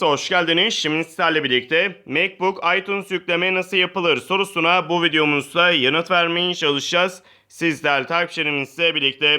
kanalımıza hoş geldiniz. Şimdi sizlerle birlikte MacBook iTunes yükleme nasıl yapılır sorusuna bu videomuzda yanıt vermeye çalışacağız. Sizler takipçilerimizle birlikte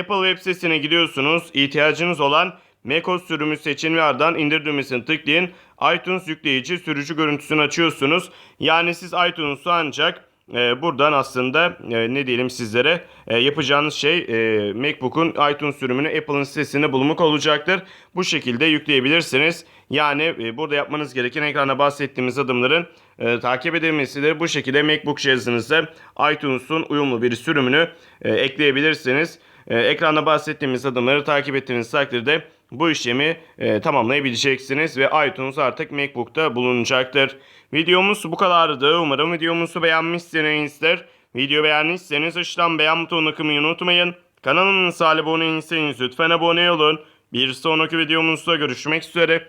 Apple web sitesine gidiyorsunuz. İhtiyacınız olan macOS sürümü seçin ve ardından indir düğmesini tıklayın. iTunes yükleyici sürücü görüntüsünü açıyorsunuz. Yani siz iTunes'u ancak e, buradan aslında e, ne diyelim sizlere e, yapacağınız şey e, MacBook'un iTunes sürümünü Apple'ın sitesinde bulunmak olacaktır. Bu şekilde yükleyebilirsiniz. Yani e, burada yapmanız gereken ekranda bahsettiğimiz adımların e, takip edilmesidir. Bu şekilde MacBook cihazınıza iTunes'un uyumlu bir sürümünü e, ekleyebilirsiniz. E, ekranda bahsettiğimiz adımları takip ettiğiniz takdirde bu işlemi e, tamamlayabileceksiniz ve iTunes artık MacBook'ta bulunacaktır. Videomuz bu kadardı. Umarım videomuzu beğenmişsinizdir. Video beğendiyseniz aşağıdan beğen butonuna kılmayı unutmayın. Kanalımıza abone değilseniz lütfen abone olun. Bir sonraki videomuzda görüşmek üzere.